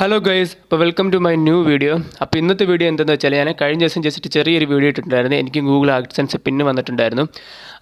Hello guys അപ്പോൾ welcome to my new video അപ്പോൾ ഇന്നത്തെ വീഡിയോ എന്തെന്ന് വെച്ചാൽ ഞാൻ കഴിഞ്ഞ ദിവസം ജസ്റ്റ് ചെറിയൊരു വീഡിയോ ഇട്ടിട്ടുണ്ടായിരുന്നു. എനിക്ക് ഗൂഗിൾ ആഡ്സൻസ് പിന്ന് വന്നിട്ടുണ്ടായിരുന്നു.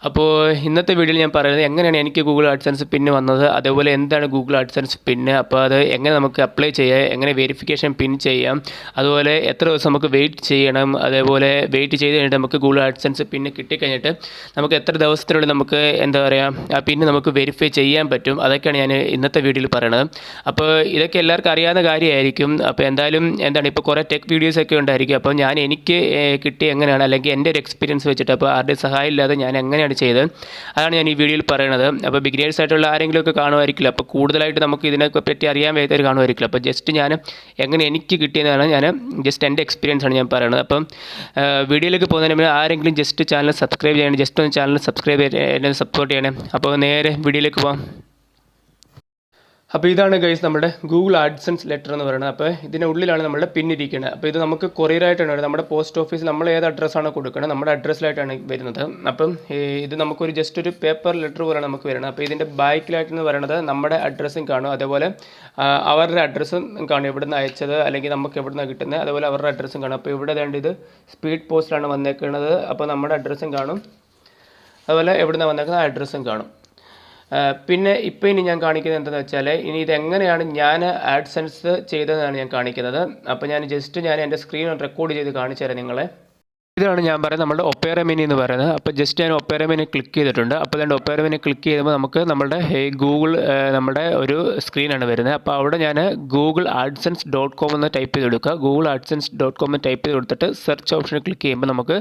അപ്പോൾ ഇന്നത്തെ വീഡിയോയിൽ ഞാൻ പറയുന്നത് എങ്ങനെയാണ് എനിക്ക് ഗൂഗിൾ ആഡ്സൻസ് പിന്ന് വന്നത്? അതേപോലെ എന്താണ് ഗൂഗിൾ ആഡ്സൻസ് പിന്ന് അപ്പോൾ അത് എങ്ങനെ നമുക്ക് അപ്ലൈ ചെയ്യാം? എങ്ങനെ വെരിഫിക്കേഷൻ പിൻ ചെയ്യാം? അതുപോലെ എത്ര ദിവസം നമുക്ക് വെയിറ്റ് ചെയ്യണം? അതേപോലെ വെയിറ്റ് ചെയ്ത് കഴിഞ്ഞിട്ട് നമുക്ക് ഗൂഗിൾ ആഡ്സൻസ് പിന്ന് കിട്ടിക്കഴിഞ്ഞിട്ട് നമുക്ക് എത്ര ദിവസത്തിനുള്ളിൽ നമുക്ക് എന്താ പറയുക ആ പിന്ന് നമുക്ക് വെരിഫൈ ചെയ്യാൻ പറ്റും? അതൊക്കെയാണ് ഞാൻ ഇന്നത്തെ വീഡിയോയിൽ പറയുന്നത് അപ്പോൾ ഇതൊക്കെ എല്ലാവർക്കും അറിയാവുന്ന കാര്യമായിരിക്കും. അപ്പോൾ എന്തായാലും എന്താണ് ഇപ്പോൾ കുറേ ടെക് വീഡിയോസ് ഒക്കെ ഉണ്ടായിരിക്കും. അപ്പോൾ ഞാൻ എനിക്ക് കിട്ടി കിട്ടിയ എങ്ങനെയാണ് അല്ലെങ്കിൽ എന്റെ ഒരു എക്സ്പീരിയൻസ് വെച്ചിട്ട് അപ്പോൾ ആരുടെ സഹായം ഇല്ലാതെ ഞാൻ എങ്ങനെയാണ് ചെയ്തത്? അതാണ് ഞാൻ ഈ വീഡിയോയിൽ പറയുന്നത് അപ്പോൾ ബിഗിനേഴ്സ് ആയിട്ടുള്ള ആരെങ്കിലും ഒക്കെ കാണുമായിരിക്കില്ല. അപ്പോൾ കൂടുതലായിട്ട് നമുക്ക് ഇതിനെ പറ്റി അറിയാൻ വയ്യാത്തവർ കാണുമായിരിക്കില്ല. അപ്പോൾ ജസ്റ്റ് ഞാൻ എങ്ങനെ എനിക്ക് കിട്ടിയതാണ് ഞാൻ ജസ്റ്റ് എന്റെ എക്സ്പീരിയൻസ് ആണ് ഞാൻ പറയുന്നത് അപ്പം വീഡിയോയിലേക്ക് പോകുന്നതിന് മുന്നേ ആരെങ്കിലും ജസ്റ്റ് ചാനൽ സബ്സ്ക്രൈബ് ചെയ്യണം. ജസ്റ്റ് ഒന്ന് ചാനൽ സബ്സ്ക്രൈബ് ചെയ്യണം സപ്പോർട്ട് ചെയ്യണേ. അപ്പോൾ നേരെ വീഡിയോയിലേക്ക് പോകാം. അപ്പോൾ ഇതാണ് ഗൈസ് നമ്മുടെ ഗൂഗിൾ ആഡ്സൻസ് ലെറ്റർ എന്ന് പറയുന്നത്. അപ്പോൾ ഇതിന്റെ ഉള്ളിലാണ് നമ്മുടെ പിന്നിരിക്കുന്നത് അപ്പോൾ ഇത് നമുക്ക് കൊറിയറായിട്ടാണ് വരുന്നത്. നമ്മുടെ പോസ്റ്റ് ഓഫീസിൽ നമ്മൾ ഏത് അഡ്രസ്സാണ് കൊടുക്കുന്നത് നമ്മുടെ അഡ്രസ്സിലായിട്ടാണ് വരുന്നത്. അപ്പം ഇത് നമുക്കൊരു ജസ്റ്റ് ഒരു പേപ്പർ ലെറ്റർ പോലെയാണ് നമുക്ക് വരുന്നത്. അപ്പോൾ ഇതിന്റെ ബാക്കിലായിട്ടെന്ന് പറയുന്നത് നമ്മുടെ അഡ്രസ്സും കാണും. അതേപോലെ അവരുടെ അഡ്രസ്സും കാണും. എവിടുന്ന് അയച്ചത് അല്ലെങ്കിൽ നമുക്ക് എവിടുന്ന് കിട്ടുന്നത്. അതേപോലെ അവരുടെ അഡ്രസ്സും കാണും. അപ്പോൾ ഇവിടെ വേണ്ട ഇത് സ്പീഡ് പോസ്റ്റിലാണ് വന്നേക്കുന്നത് അപ്പോൾ നമ്മുടെ അഡ്രസ്സും കാണും. അതുപോലെ എവിടുന്ന് വന്നേക്കുന്ന അഡ്രസ്സും കാണും. പിന്നെ ഇപ്പോൾ ഇനി ഞാൻ കാണിക്കുന്നത് എന്താണെന്ന് വെച്ചാൽ ഇനി ഇതെങ്ങനെയാണ് ഞാൻ ആഡ്സെൻസ് ചെയ്തതെന്നാണ് ഞാൻ കാണിക്കുന്നത്. അപ്പോൾ ഞാൻ ജസ്റ്റ് ഞാൻ എന്റെ സ്ക്രീൻ റെക്കോർഡ് ചെയ്ത് കാണിച്ചു തരാം നിങ്ങളെ. ഇതാണ് ഞാൻ പറയുന്നത് നമ്മുടെ ഒപ്പേറ മെനി എന്ന് പറയുന്നത്. അപ്പോൾ ജസ്റ്റ് ഞാൻ ഒപ്പേറ മെനി ക്ലിക്ക് ചെയ്തിട്ടുണ്ട്. അപ്പോൾ അതിന്റെ ഒപ്പേറ മെനി ക്ലിക്ക് ചെയ്യുമ്പോൾ നമുക്ക് നമ്മുടെ ഹേ ഗൂഗിൾ നമ്മുടെ ഒരു സ്ക്രീനാണ് വരുന്നത്. അപ്പോൾ അവിടെ ഞാൻ ഗൂഗിൾ ആഡ്സൻസ് ഡോട്ട് കോം എന്ന് ടൈപ്പ് ചെയ്ത് കൊടുക്കുക. ഗൂഗിൾ ആഡ്സൻസ് ഡോട്ട് കോം എന്ന് ടൈപ്പ് ചെയ്ത് കൊടുത്തിട്ട് സെർച്ച് ഓപ്ഷൻ ക്ലിക്ക് ചെയ്യുമ്പോൾ നമുക്ക്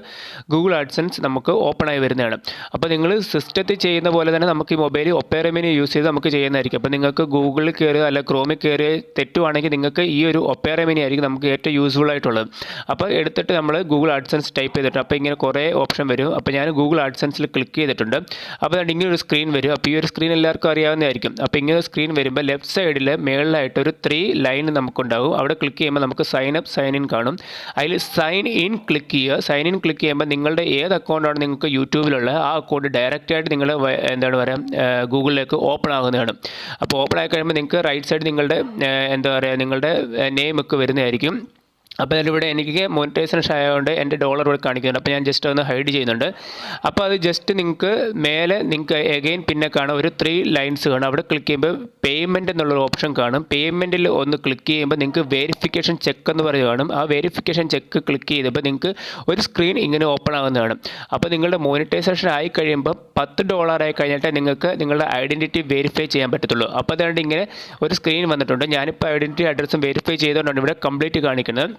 ഗൂഗിൾ ആഡ്സൻസ് നമുക്ക് ഓപ്പൺ ആയി വരുന്നതാണ്. അപ്പോൾ നിങ്ങൾ സിസ്റ്റത്തിൽ ചെയ്യുന്ന പോലെ തന്നെ നമുക്ക് ഈ മൊബൈൽ ഒപ്പേറ മെനി യൂസ് ചെയ്ത് നമുക്ക് ചെയ്യുന്നതായിരിക്കും. അപ്പോൾ നിങ്ങൾക്ക് ഗൂഗിളിൽ കയറുക അല്ല ക്രോമിൽ കയറി തെറ്റുവാണെങ്കിൽ നിങ്ങൾക്ക് ഈ ഒരു ഒപ്പേറ മെനി ആയിരിക്കും നമുക്ക് ഏറ്റവും യൂസ്ഫുൾ ആയിട്ടുള്ളത്. അപ്പോൾ എടുത്തിട്ട് നമ്മൾ ഗൂഗിൾ ആഡ്സൻസ് ടൈപ്പ് ചെയ്തിട്ട് അപ്പോൾ ഇങ്ങനെ കുറേ ഓപ്ഷൻ വരും. അപ്പോൾ ഞാൻ ഗൂഗിൾ ആഡ്സൻസിൽ ക്ലിക്ക് ചെയ്തിട്ടുണ്ട്. അപ്പോൾ ഇങ്ങനെ ഒരു സ്ക്രീൻ വരും. അപ്പോൾ ഈ ഒരു സ്ക്രീൻ എല്ലാവർക്കും അറിയാവുന്നതായിരിക്കും. അപ്പോൾ ഇങ്ങനെ ഒരു സ്ക്രീൻ വരുമ്പോൾ ലെഫ്റ്റ് സൈഡിൽ മേളിലായിട്ട് ഒരു ത്രീ ലൈൻ നമുക്കുണ്ടാവും അവിടെ ക്ലിക്ക് ചെയ്യുമ്പോൾ നമുക്ക് സൈൻ അപ്പ് സൈൻ ഇൻ കാണും. അതിൽ സൈൻ ഇൻ ക്ലിക്ക് ചെയ്യുക. സൈൻ ഇൻ ക്ലിക്ക് ചെയ്യുമ്പോൾ നിങ്ങളുടെ ഏത് അക്കൗണ്ടാണ് നിങ്ങൾക്ക് യൂട്യൂബിലുള്ള ആ അക്കൗണ്ട് ഡയറക്റ്റായിട്ട് നിങ്ങൾ എന്താണ് പറയുക ഗൂഗിളിലേക്ക് ഓപ്പൺ ആകുന്നതാണ്. അപ്പോൾ ഓപ്പൺ ആയി കഴിയുമ്പോൾ നിങ്ങൾക്ക് റൈറ്റ് സൈഡ് നിങ്ങളുടെ എന്താ പറയുക നിങ്ങളുടെ നെയിമൊക്കെ വരുന്നതായിരിക്കും. അപ്പോൾ ഇവിടെ എനിക്ക് മോണിറ്റൈസേഷൻ ആയതുകൊണ്ട് എന്റെ ഡോളർ ഇവിടെ കാണിക്കുന്നുണ്ട്. അപ്പോൾ ഞാൻ ജസ്റ്റ് ഒന്ന് ഹൈഡ് ചെയ്യുന്നുണ്ട്. അപ്പോൾ അത് ജസ്റ്റ് നിങ്ങൾക്ക് മേലെ നിങ്ങൾക്ക് എഗെയിൻ പിന്നെ കാണാം. ഒരു ത്രീ ലൈൻസ് കാണും. അവിടെ ക്ലിക്ക് ചെയ്യുമ്പോൾ പേയ്മെന്റ് എന്നുള്ളൊരു ഓപ്ഷൻ കാണും. പേയ്മെന്റിൽ ഒന്ന് ക്ലിക്ക് ചെയ്യുമ്പോൾ നിങ്ങൾക്ക് വെരിഫിക്കേഷൻ ചെക്ക് എന്ന് പറയുന്നത് കാണും. ആ വെരിഫിക്കേഷൻ ചെക്ക് ക്ലിക്ക് ചെയ്തപ്പോൾ നിങ്ങൾക്ക് ഒരു സ്ക്രീൻ ഇങ്ങനെ ഓപ്പൺ ആകുന്നതാണ് അപ്പോൾ നിങ്ങളുടെ മോണിറ്റൈസേഷൻ ആയി കഴിയുമ്പോൾ പത്ത് ഡോളർ ആയി കഴിഞ്ഞിട്ട് നിങ്ങൾക്ക് നിങ്ങളുടെ ഐഡന്റിറ്റി വെരിഫൈ ചെയ്യാൻ പറ്റത്തുള്ളൂ. അപ്പോൾ അതുകൊണ്ട് ഇങ്ങനെ ഒരു സ്ക്രീൻ വന്നിട്ടുണ്ട്. ഞാനിപ്പോൾ ഐഡന്റിറ്റി അഡ്രസ്സും വെരിഫൈ ചെയ്തുകൊണ്ടാണ് ഇവിടെ കംപ്ലീറ്റ് കാണിക്കുന്നത്.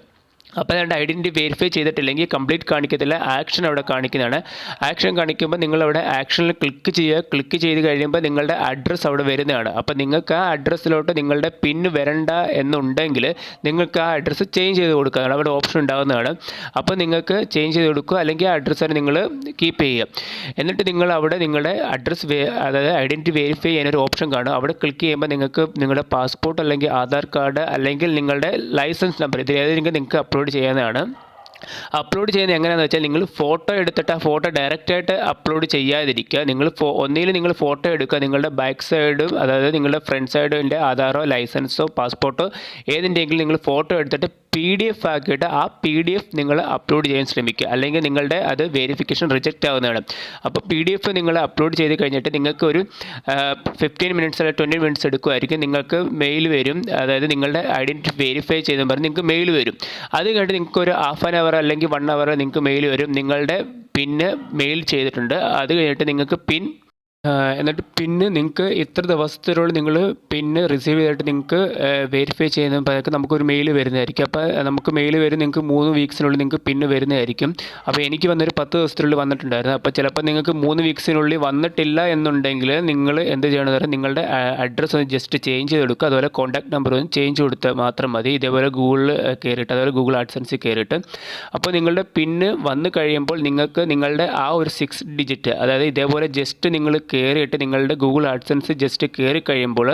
അപ്പോൾ അതുകൊണ്ട് ഐഡന്റി വെരിഫൈ ചെയ്തിട്ടില്ലെങ്കിൽ കംപ്ലീറ്റ് കാണിക്കത്തില്ല. ആക്ഷൻ അവിടെ കാണിക്കുന്നതാണ്. ആക്ഷൻ കാണിക്കുമ്പോൾ നിങ്ങളവിടെ ആക്ഷനിൽ ക്ലിക്ക് ചെയ്യുക. ക്ലിക്ക് ചെയ്ത് കഴിയുമ്പോൾ നിങ്ങളുടെ അഡ്രസ്സ് അവിടെ വരുന്നതാണ്. അപ്പോൾ നിങ്ങൾക്ക് ആ അഡ്രസ്സിലോട്ട് നിങ്ങളുടെ പിൻ വരണ്ട എന്നുണ്ടെങ്കിൽ നിങ്ങൾക്ക് ആ അഡ്രസ്സ് ചേഞ്ച് ചെയ്ത് കൊടുക്കുക അവിടെ ഓപ്ഷൻ ഉണ്ടാകുന്നതാണ് അപ്പോൾ നിങ്ങൾക്ക് ചേഞ്ച് ചെയ്ത് കൊടുക്കുക. അല്ലെങ്കിൽ ആ അഡ്രസ്സ് തന്നെ നിങ്ങൾ കീപ്പ് ചെയ്യുക. എന്നിട്ട് നിങ്ങൾ അവിടെ നിങ്ങളുടെ അഡ്രസ്സ് അതായത് ഐഡന്റി വെരിഫൈ ചെയ്യാനൊരു ഓപ്ഷൻ കാണും അവിടെ ക്ലിക്ക് ചെയ്യുമ്പോൾ നിങ്ങൾക്ക് നിങ്ങളുടെ പാസ്പോർട്ട് അല്ലെങ്കിൽ ആധാർ കാർഡ് അല്ലെങ്കിൽ നിങ്ങളുടെ ലൈസൻസ് നമ്പർ ഇതിൽ ഏതെങ്കിലും നിങ്ങൾക്ക് അപ്ലോഡ് ചെയ്യാവുന്നതാണ് അപ്ലോഡ് ചെയ്യുന്നത് എങ്ങനെയാണെന്ന് വെച്ചാൽ നിങ്ങൾ ഫോട്ടോ എടുത്തിട്ട് ആ ഫോട്ടോ ഡയറക്റ്റായിട്ട് അപ്ലോഡ് ചെയ്യാതിരിക്കുക. നിങ്ങൾ ഫോ നിങ്ങൾ ഫോട്ടോ എടുക്കുക. നിങ്ങളുടെ ബാക്ക് സൈഡും അതായത് നിങ്ങളുടെ ഫ്രണ്ട് സൈഡിന്റെ ആധാറോ ലൈസൻസോ പാസ്പോർട്ടോ ഏതിന്റെയെങ്കിലും നിങ്ങൾ ഫോട്ടോ എടുത്തിട്ട് പി ഡി എഫ് ആക്കിയിട്ട് ആ പി ഡി എഫ് നിങ്ങൾ അപ്ലോഡ് ചെയ്യാൻ ശ്രമിക്കുക. അല്ലെങ്കിൽ നിങ്ങളുടെ അത് വെരിഫിക്കേഷൻ റിജക്റ്റ് ആവുന്നതാണ് അപ്പോൾ പി ഡി എഫ് നിങ്ങൾ അപ്ലോഡ് ചെയ്ത് കഴിഞ്ഞിട്ട് നിങ്ങൾക്ക് ഒരു ഫിഫ്റ്റീൻ മിനിറ്റ്സ് അല്ലെങ്കിൽ ട്വന്റി മിനിറ്റ്സ് എടുക്കുമായിരിക്കും നിങ്ങൾക്ക് മെയിൽ വരും. അതായത് നിങ്ങളുടെ ഐഡന്റിറ്റി വെരിഫൈ ചെയ്തെന്ന് പറഞ്ഞ് നിങ്ങൾക്ക് മെയിൽ വരും. അത് കഴിഞ്ഞിട്ട് നിങ്ങൾക്ക് ഒരു ഹാഫ് ആൻ അവർ അല്ലെങ്കിൽ വൺ അവർ നിങ്ങൾക്ക് മെയിൽ വരും. നിങ്ങളുടെ പിന്നെ മെയിൽ ചെയ്തിട്ടുണ്ട്. അത് കഴിഞ്ഞിട്ട് നിങ്ങൾക്ക് പിൻ എന്നിട്ട് പിന്നെ നിങ്ങൾക്ക് ഇത്ര ദിവസത്തിനുള്ളിൽ നിങ്ങൾ പിന്നെ റിസീവ് ചെയ്തിട്ട് നിങ്ങൾക്ക് വെരിഫൈ ചെയ്യുന്നപ്പോഴേക്ക് നമുക്കൊരു മെയിൽ വരുന്നതായിരിക്കും. അപ്പോൾ നമുക്ക് മെയിൽ വരും നിങ്ങൾക്ക് മൂന്ന് വീക്സിനുള്ളിൽ നിങ്ങൾക്ക് പിന്നെ വരുന്നതായിരിക്കും. അപ്പോൾ എനിക്ക് വന്നൊരു പത്ത് ദിവസത്തിനുള്ളിൽ വന്നിട്ടുണ്ടായിരുന്നു. അപ്പോൾ ചിലപ്പോൾ നിങ്ങൾക്ക് മൂന്ന് വീക്സിനുള്ളിൽ വന്നിട്ടില്ല എന്നുണ്ടെങ്കിൽ നിങ്ങൾ എന്ത് ചെയ്യണമെന്ന് പറഞ്ഞാൽ നിങ്ങളുടെ അഡ്രസ്സ് ഒന്ന് ജസ്റ്റ് ചേഞ്ച് ചെയ്ത് കൊടുക്കുക അതുപോലെ കോൺടാക്ട് നമ്പർ ഒന്ന് ചേഞ്ച് കൊടുത്താൽ മാത്രം മതി. ഇതേപോലെ ഗൂഗിളിൽ കയറിയിട്ട് അതുപോലെ ഗൂഗിൾ ആഡ്സൻസിൽ കയറിയിട്ട് അപ്പോൾ നിങ്ങളുടെ പിന്ന് വന്നു കഴിയുമ്പോൾ നിങ്ങൾക്ക് നിങ്ങളുടെ ആ ഒരു സിക്സ് ഡിജിറ്റ് അതായത് ഇതേപോലെ ജസ്റ്റ് നിങ്ങൾ കയറിയിട്ട് നിങ്ങളുടെ ഗൂഗിൾ ആഡ്സൻസ് ജസ്റ്റ് കയറി കഴിയുമ്പോൾ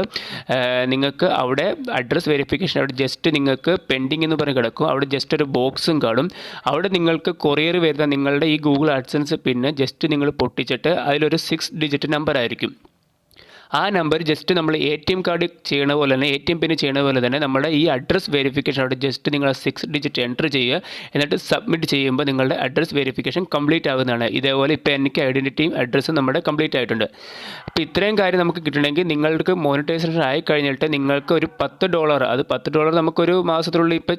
നിങ്ങൾക്ക് അവിടെ അഡ്രസ്സ് വെരിഫിക്കേഷൻ അവിടെ ജസ്റ്റ് നിങ്ങൾക്ക് പെൻഡിങ് എന്ന് പറഞ്ഞ് കിടക്കും. അവിടെ ജസ്റ്റ് ഒരു ബോക്സും കാണും. അവിടെ നിങ്ങൾക്ക് കൊറിയർ വരുന്ന നിങ്ങളുടെ ഈ ഗൂഗിൾ ആഡ്സൻസ് പിന്നെ ജസ്റ്റ് നിങ്ങൾ പൊട്ടിച്ചിട്ട് അതിലൊരു സിക്സ് ഡിജിറ്റ് നമ്പർ ആയിരിക്കും. ആ നമ്പർ ജസ്റ്റ് നമ്മൾ എ ടി എം കാർഡ് ചെയ്യണ പോലെ തന്നെ എ ടി എം പിന് ചെയ്യണ പോലെ തന്നെ നമ്മുടെ ഈ അഡ്രസ് വെരിഫിക്കേഷൻ അവിടെ ജസ്റ്റ് നിങ്ങൾ സിക്സ് ഡിജിറ്റ് എന്റർ ചെയ്യുക. എന്നിട്ട് സബ്മിറ്റ് ചെയ്യുമ്പോൾ നിങ്ങളുടെ അഡ്രസ് വെരിഫിക്കേഷൻ കംപ്ലീറ്റ് ആകുന്നതാണ് ഇതേപോലെ ഇപ്പോൾ എനിക്ക് ഐഡന്റിറ്റിയും അഡ്രസ്സും നമ്മുടെ കംപ്ലീറ്റ് ആയിട്ടുണ്ട്. അപ്പോൾ ഇത്രയും കാര്യം നമുക്ക് കിട്ടണമെങ്കിൽ നിങ്ങൾക്ക് മോണിറ്റൈസേഷൻ ആയി കഴിഞ്ഞിട്ട് നിങ്ങൾക്ക് ഒരു പത്ത് ഡോളർ അത് പത്ത് ഡോളർ നമുക്കൊരു മാസത്തിനുള്ളിൽ ഇപ്പോൾ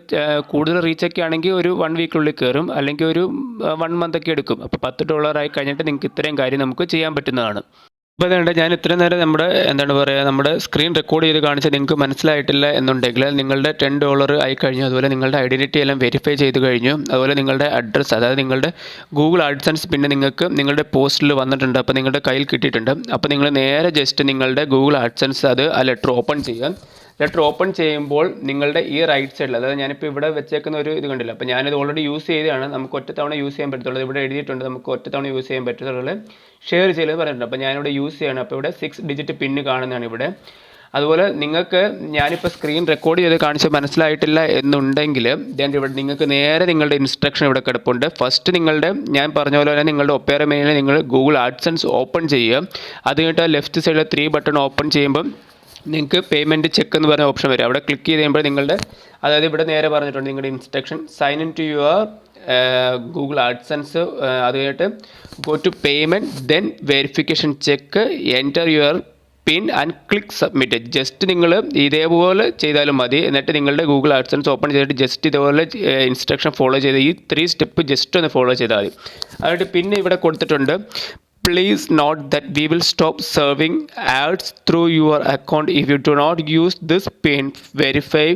കൂടുതൽ റീച്ചൊക്കെ ആണെങ്കിൽ ഒരു വൺ വീക്കിനുള്ളിൽ കയറും. അല്ലെങ്കിൽ ഒരു വൺ മന്ത് ഒക്കെ എടുക്കും. അപ്പോൾ പത്ത് ഡോളർ ആയി കഴിഞ്ഞിട്ട് നിങ്ങൾക്ക് ഇത്രയും കാര്യം നമുക്ക് ചെയ്യാൻ പറ്റുന്നതാണ്. ഇപ്പോൾ അതുകൊണ്ട് ഞാൻ ഇത്രയും നേരം നമ്മുടെ എന്താണ് പറയുക നമ്മുടെ സ്ക്രീൻ റെക്കോർഡ് ചെയ്ത് കാണിച്ച് നിങ്ങൾക്ക് മനസ്സിലായിട്ടില്ല എന്നുണ്ടെങ്കിൽ നിങ്ങളുടെ ടെൻ ഡോളർ ആയി കഴിഞ്ഞു അതുപോലെ നിങ്ങളുടെ ഐഡന്റിറ്റി എല്ലാം വെരിഫൈ ചെയ്ത് കഴിഞ്ഞു അതുപോലെ നിങ്ങളുടെ അഡ്രസ്സ് അതായത് നിങ്ങളുടെ ഗൂഗിൾ അഡ്സൻസ് പിന്നെ നിങ്ങൾക്ക് നിങ്ങളുടെ പോസ്റ്റിൽ വന്നിട്ടുണ്ട് അപ്പോൾ നിങ്ങളുടെ കയ്യിൽ കിട്ടിയിട്ടുണ്ട്. അപ്പോൾ നിങ്ങൾ നേരെ ജസ്റ്റ് നിങ്ങളുടെ ഗൂഗിൾ അഡ്സൻസ് അത് ആ ലെറ്റർ ഓപ്പൺ ചെയ്യുക. ലെറ്റർ ഓപ്പൺ ചെയ്യുമ്പോൾ നിങ്ങളുടെ ഈ റൈറ്റ് സൈഡിൽ അതായത് ഞാനിപ്പോൾ ഇവിടെ വെച്ചേക്കുന്ന ഒരു ഇത് കണ്ടില്ല അപ്പോൾ ഞാനിത് ഓൾറെഡി യൂസ് ചെയ്തതാണ്. നമുക്ക് ഒറ്റത്തവണ യൂസ് ചെയ്യാൻ പറ്റത്തുള്ളൂ. ഇവിടെ എഴുതിയിട്ടുണ്ട് നമുക്ക് ഒറ്റത്തവണ യൂസ് ചെയ്യാൻ പറ്റത്തുള്ളൂ. ഷെയർ ചെയ്യലെന്ന് പറഞ്ഞിട്ടുണ്ട്. അപ്പോൾ ഞാനിവിടെ യൂസ് ചെയ്യണം. അപ്പോൾ ഇവിടെ സിക്സ് ഡിജിറ്റ് പിന്ന് കാണുന്നതാണ് ഇവിടെ. അതുപോലെ നിങ്ങൾക്ക് ഞാനിപ്പോൾ സ്ക്രീൻ റെക്കോർഡ് ചെയ്ത് കാണിച്ച് മനസ്സിലായിട്ടില്ല എന്നുണ്ടെങ്കിൽ ദെൻ ഇവിടെ നിങ്ങൾക്ക് നേരെ നിങ്ങളുടെ ഇൻസ്ട്രക്ഷൻ ഇവിടെ കിടപ്പുണ്ട്. ഫസ്റ്റ് നിങ്ങളുടെ ഞാൻ പറഞ്ഞ പോലെ തന്നെ നിങ്ങളുടെ ഒപ്പേറ മെയിനിൽ നിങ്ങൾ ഗൂഗിൾ ആഡ്സൻസ് ഓപ്പൺ ചെയ്യുക. അത് കഴിഞ്ഞിട്ട് ലെഫ്റ്റ് സൈഡിൽ ത്രീ ബട്ടൺ ഓപ്പൺ ചെയ്യുമ്പം നിങ്ങൾക്ക് പേയ്മെന്റ് ചെക്ക് എന്ന് പറഞ്ഞ ഓപ്ഷൻ വരും. അവിടെ ക്ലിക്ക് ചെയ്ത് കഴിയുമ്പോൾ നിങ്ങളുടെ അതായത് ഇവിടെ നേരെ പറഞ്ഞിട്ടുണ്ട് നിങ്ങളുടെ instruction sign in to your Google AdSense അത് കഴിഞ്ഞിട്ട് go to payment then verification check enter your pin and click submit just നിങ്ങൾ ഇതേപോലെ ചെയ്താലും മതി. എന്നിട്ട് നിങ്ങളുടെ ഗൂഗിൾ ആഡ്സൻസ് ഓപ്പൺ ചെയ്തിട്ട് ജസ്റ്റ് ഇതേപോലെ ഇൻസ്ട്രക്ഷൻ ഫോളോ ചെയ്ത് ഈ ത്രീ സ്റ്റെപ്പ് ജസ്റ്റ് ഒന്ന് ഫോളോ ചെയ്താൽ മതി. അതുകൊണ്ട് പിന്നെ ഇവിടെ കൊടുത്തിട്ടുണ്ട് please note that we will stop serving ads through your account if you do not use this pin verify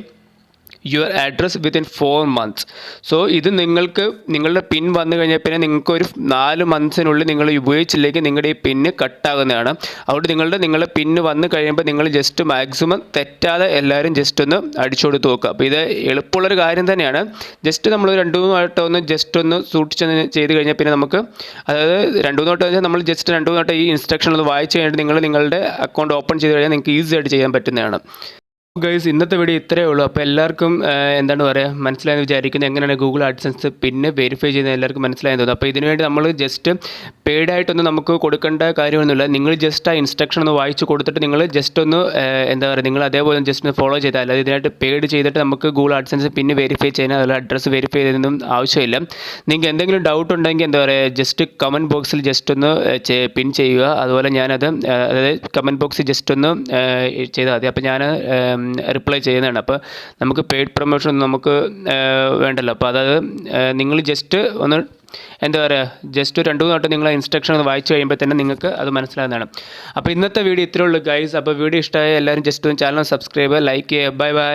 your address within four months so ഇത് നിങ്ങൾക്ക് നിങ്ങളുടെ പിൻ വന്നു കഴിഞ്ഞാൽ പിന്നെ നിങ്ങൾക്ക് ഒരു നാല് മന്ത്സിനുള്ളിൽ നിങ്ങൾ ഉപയോഗിച്ചില്ലെങ്കിൽ നിങ്ങളുടെ ഈ പിന്ന് കട്ടാകുന്നതാണ് അതുകൊണ്ട് നിങ്ങളുടെ നിങ്ങളുടെ പിന്ന് വന്നു കഴിയുമ്പോൾ നിങ്ങൾ ജസ്റ്റ് മാക്സിമം തെറ്റാതെ എല്ലാവരും ജസ്റ്റ് ഒന്ന് അടിച്ചു കൊടുത്ത് നോക്കുക. അപ്പോൾ ഇത് എളുപ്പമുള്ളൊരു കാര്യം തന്നെയാണ്. ജസ്റ്റ് നമ്മൾ രണ്ട് മൂന്ന് വട്ടം ഒന്ന് ജസ്റ്റ് ഒന്ന് സൂക്ഷിച്ചൊന്ന് ചെയ്ത് കഴിഞ്ഞാൽ പിന്നെ നമുക്ക് അതായത് രണ്ട് മൂന്ന് വട്ടം വെച്ചാൽ നമ്മൾ ജസ്റ്റ് രണ്ട് മൂന്ന് വട്ടം ഈ ഇൻസ്ട്രക്ഷൻ ഒന്ന് വായിച്ച് കഴിഞ്ഞിട്ട് നിങ്ങൾ നിങ്ങളുടെ അക്കൗണ്ട് ഓപ്പൺ ചെയ്ത് കഴിഞ്ഞാൽ നിങ്ങൾക്ക് ഈസി ആയിട്ട് ചെയ്യാൻ പറ്റുന്നതാണ്. ഗൈസ് ഇന്നത്തെ വീഡിയോ ഇത്രയേ ഉള്ളൂ. അപ്പോൾ എല്ലാവർക്കും എന്താണ് പറയുക മനസ്സിലായെന്ന് വിചാരിക്കുന്നത് എങ്ങനെയാണ് ഗൂഗിൾ ആഡ്സൻസ് പിന്നെ വെരിഫൈ ചെയ്യുന്നത് എല്ലാവർക്കും മനസ്സിലായെന്ന് തോന്നുന്നു. അപ്പോൾ ഇതിനുവേണ്ടി നമ്മൾ ജസ്റ്റ് പെയ്ഡ് ആയിട്ടൊന്നും നമുക്ക് കൊടുക്കേണ്ട കാര്യമൊന്നുമില്ല. നിങ്ങൾ ജസ്റ്റ് ആ ഇൻസ്ട്രക്ഷൻ ഒന്ന് വായിച്ച് കൊടുത്തിട്ട് നിങ്ങൾ ജസ്റ്റ് ഒന്ന് എന്താ പറയുക നിങ്ങൾ അതേപോലെ ജസ്റ്റ് ഒന്ന് ഫോളോ ചെയ്താൽ അല്ലാതെ ഇതിനായിട്ട് പെയ്ഡ് ചെയ്തിട്ട് നമുക്ക് ഗൂഗിൾ ആഡ്സൻസ് പിന്നെ വെരിഫൈ ചെയ്യാൻ അതുപോലെ അഡ്രസ്സ് വെരിഫൈ ചെയ്തതൊന്നും ആവശ്യമില്ല. നിങ്ങൾക്ക് എന്തെങ്കിലും ഡൗട്ട് ഉണ്ടെങ്കിൽ എന്താ പറയുക ജസ്റ്റ് കമന്റ് ബോക്സിൽ ജസ്റ്റ് ഒന്ന് പിൻ ചെയ്യുക. അതുപോലെ ഞാനത് അതായത് കമന്റ് ബോക്സിൽ ജസ്റ്റ് ഒന്ന് ചെയ്താൽ മതി. അപ്പോൾ ഞാൻ റിപ്ലൈ ചെയ്യുന്നതാണ്. അപ്പോൾ നമുക്ക് പെയ്ഡ് പ്രൊമോഷൻ നമുക്ക് വേണ്ടല്ലോ. അപ്പോൾ അതായത് നിങ്ങൾ ജസ്റ്റ് ഒന്ന് എന്താ പറയുക ജസ്റ്റ് രണ്ട് മൂന്ന് വട്ടം നിങ്ങൾ ഇൻസ്ട്രക്ഷൻ ഒന്ന് വായിച്ചു കഴിയുമ്പോൾ തന്നെ നിങ്ങൾക്ക് അത് മനസ്സിലാകുന്നതാണ് അപ്പോൾ ഇന്നത്തെ വീഡിയോ ഇത്രയുള്ളൂ ഗൈസ് അപ്പോൾ വീഡിയോ ഇഷ്ടമായ എല്ലാവരും ജസ്റ്റ് ഒന്ന് ചാനൽ സബ്സ്ക്രൈബ് ലൈക്ക് ചെയ്യുക ബൈ ബൈ